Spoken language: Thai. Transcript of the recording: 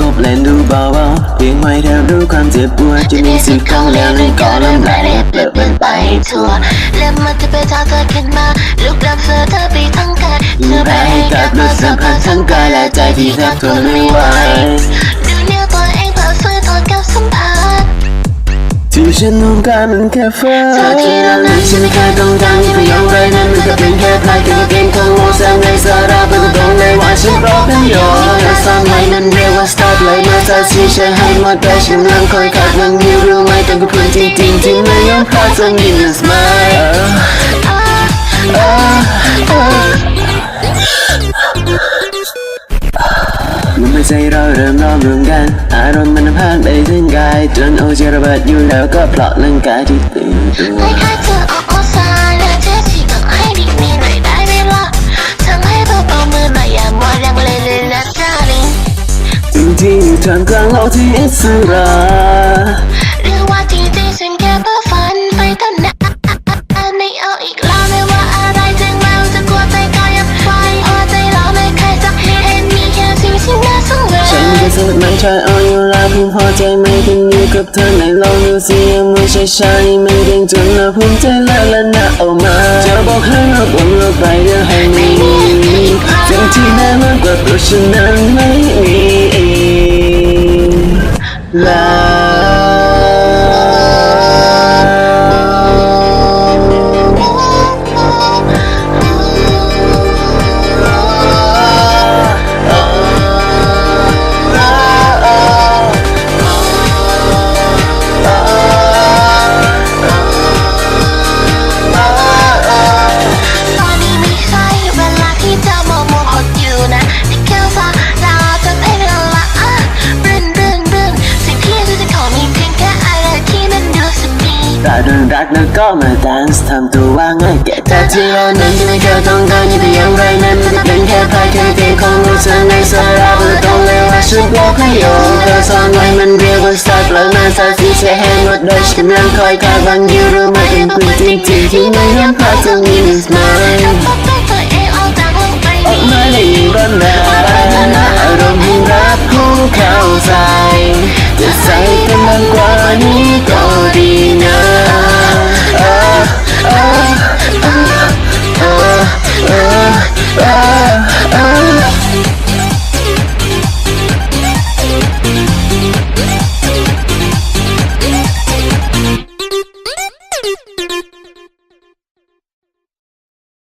กบเล่นดูเบาๆเพียงไม่เธอรู้ความเจ็บปวดจะมีสิ่งของแล้วในก่อนน้ำลายเปลือกมันไปทั่วเล็บมันจะไปทางเธอขึ้นมาลุกลับเสือเธอไปทั้งกายเธอไปให้กับรสสัมผัสทั้งกายและใจที่แทบทนไม่ไหวดูเนื้อตัวเองเผาเสื้อตัวกับสัมผัสที่ฉันต้องการมันแค่เฝันเธอที่เรานั้นฉันไม่เคยต้องการที่ระยอมไรนั้น เลยมาจากที่ฉันให้หมดแต่ฉันนั่งคอยขัดมันอยู่รู้ไหมต้องกับเพื่อนจริงๆที่ไม่ยอมพลาดจนยินสมัยมันไม่ใช่เราเริ่มล้อมรวมกัน อารมณ์มันพากไปถึงกาย จนโอเจระเบิดอยู่แล้วก็เพราะร่างกายที่ตื่นตัว ที่อยู่ท่ามกลางโลกที่อิสระหรือว่าจริงๆฉันแค่เพ้อฝันไปตั้งนานไม่เอาอีกแล้วไม่ว่าอะไรถึงแม้ว่าจะกลัวใจก็ยังไฟพอใจเราไม่เคยสักนิดเห็นมีแค่สิ่งที่น่าสังเวชฉันก็สุดมันชายอ่อนอยู่แล้วเพียงพอใจไม่ถึงอยู่กับเธอในโลกนี้เสียมือใช้ชานี่มันเก่งจนเราภูมิใจแล้วและน่าเอามาจะบอกให้เราบนโลกใบเดียวให้ไม่มีสิ่งที่น่ามากกว่าตัวฉันนั้นไม่ มี ดีรักเรื่องรักแล้วก็มาดันส์ทำตัวว่าง่ายแก่แต่ที่เรานั้นที่ไม่เคยต้องการที่ไปอย่างไรนั้นมันก็เป็นแค่พายแค่เพียงของเราเธอในสาระเพื่ต้องเลยว่าฉันบอกให้โยนเธอซ่อนไว้มันเรียกว่า start แล้วมาจากที่เธอเห็นหมดโดยฉันกำลังคอยคาดหวังอยู่รู้ไหมเป็คุณจริงๆที่ไม่ยอมพาดตรงนี้ is mine พบตัวตัวเองออกจากโลกใบออกมาได้ยิ่งร้อนแรงอารมณ์ยิ่งรักผู้เข้า